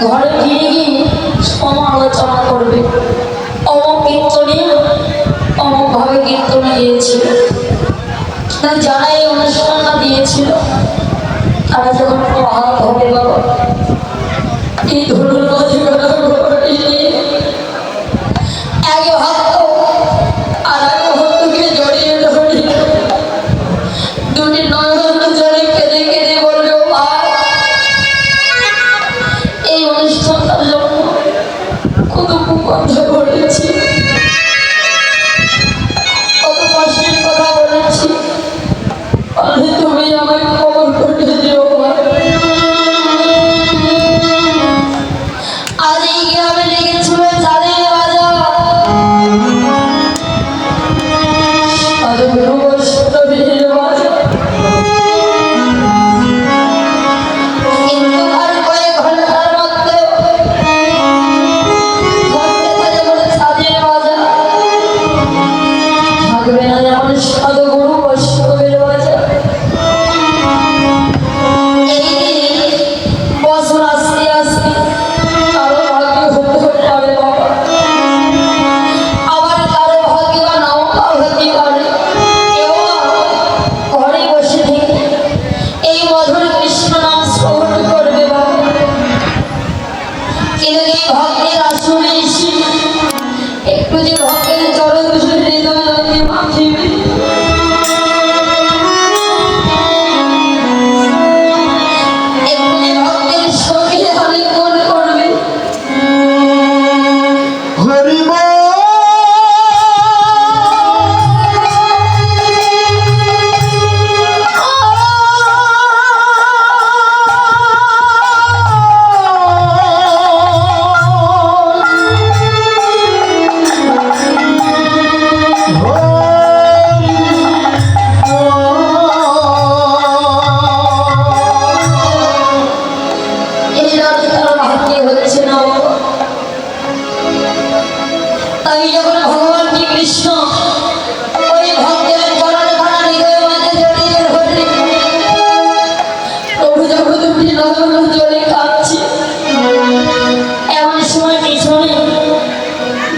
ঘরে ফিরে গিয়ে সমালোচনা করবে। অমুক কীর্তনীয় অমুকভাবে কীর্তন গিয়েছিল। যারা এই অনুষ্ঠানটা দিয়েছিল, তারা যখন হবে বাবা, এই ধরুন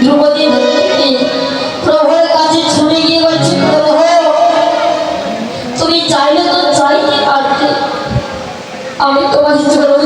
ধ্রুপদী নন্দিনী কাছে ছুটে গিয়ে বলছে প্রভু চাইলে তো চাইতে পারতে। আমি তোমাকে চলো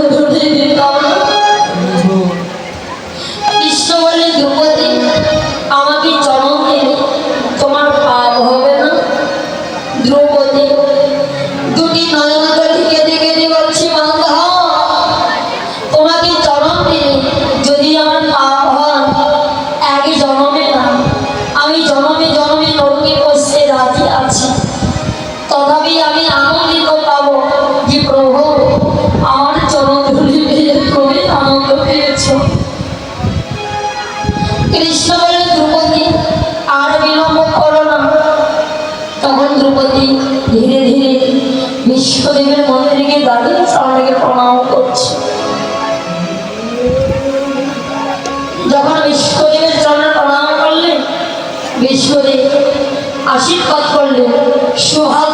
আশীর্বাদ করলেন। সোহাগ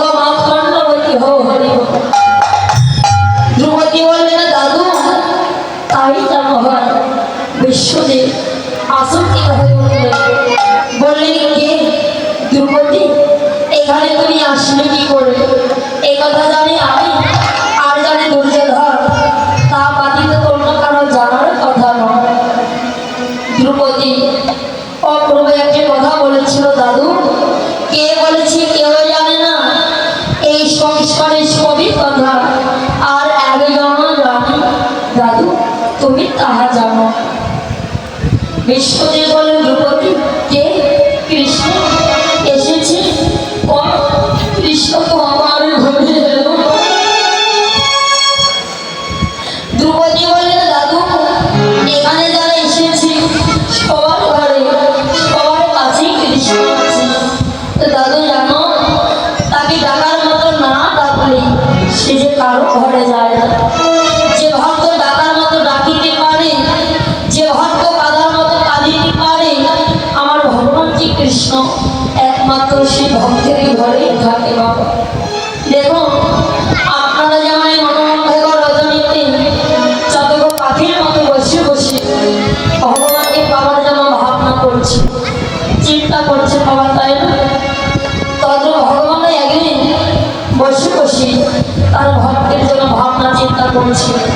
তার ভক্তের জন্য ভাবনা চিন্তা করেছিলেন।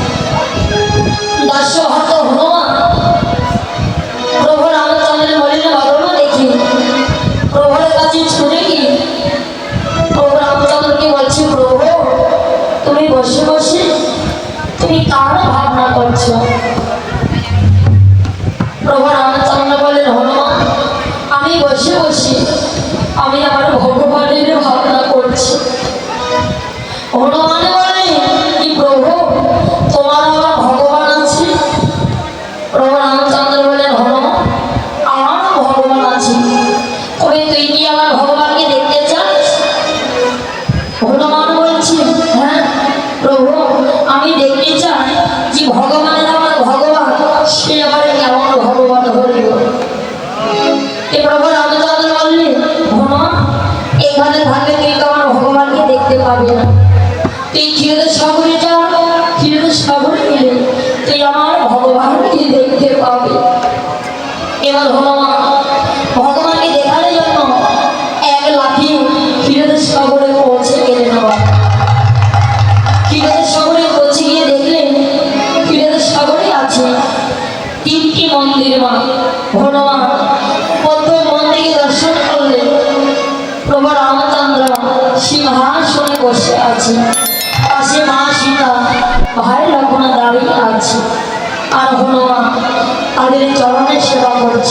দাস্য হত হনুমান ভগবান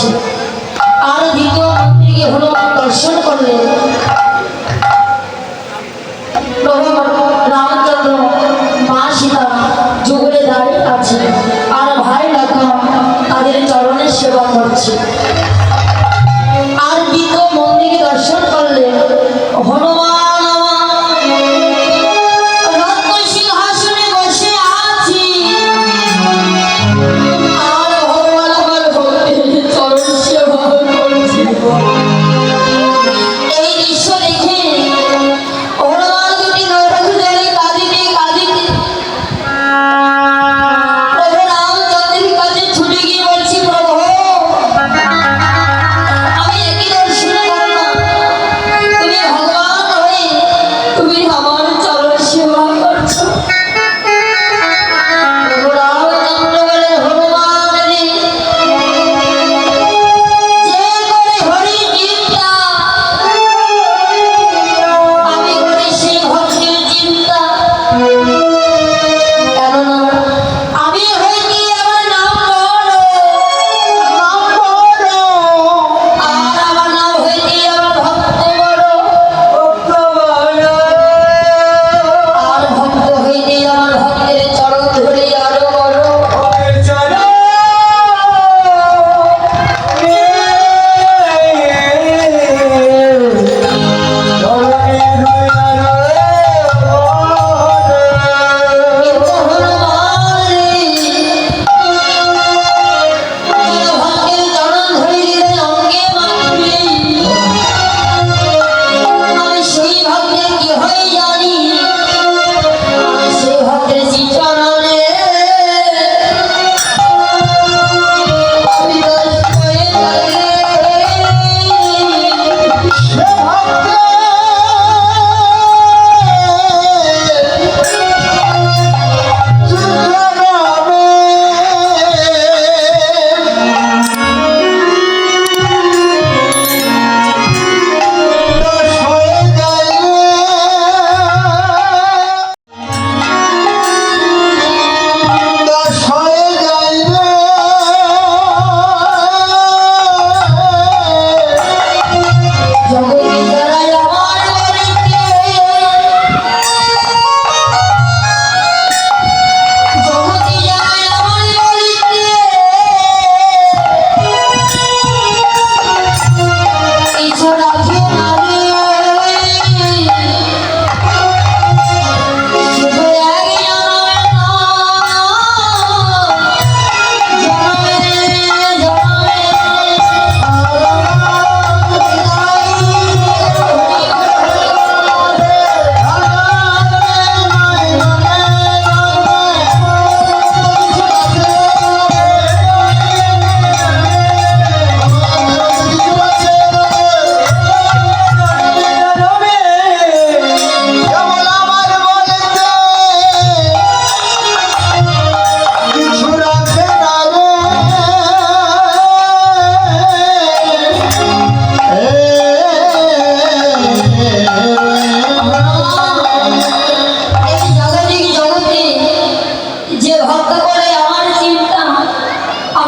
nosso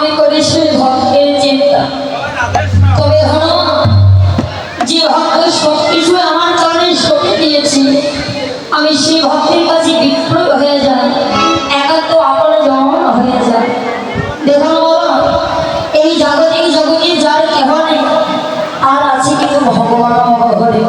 মনে করে সে ভক্তের চিন্তা। তবে হন যে ভক্ত সব কিছু আমার চরণে সঁপে দিয়েছি, আমি সেই ভক্তের কাছে বিক্রয় হয়ে যাই, একাত্ম আপনে জমন হয়ে যায় দেখুন বাবা এই জাগতিক জগতে যার কেহ নেই, আর আছে কিন্তু ভগবান হরে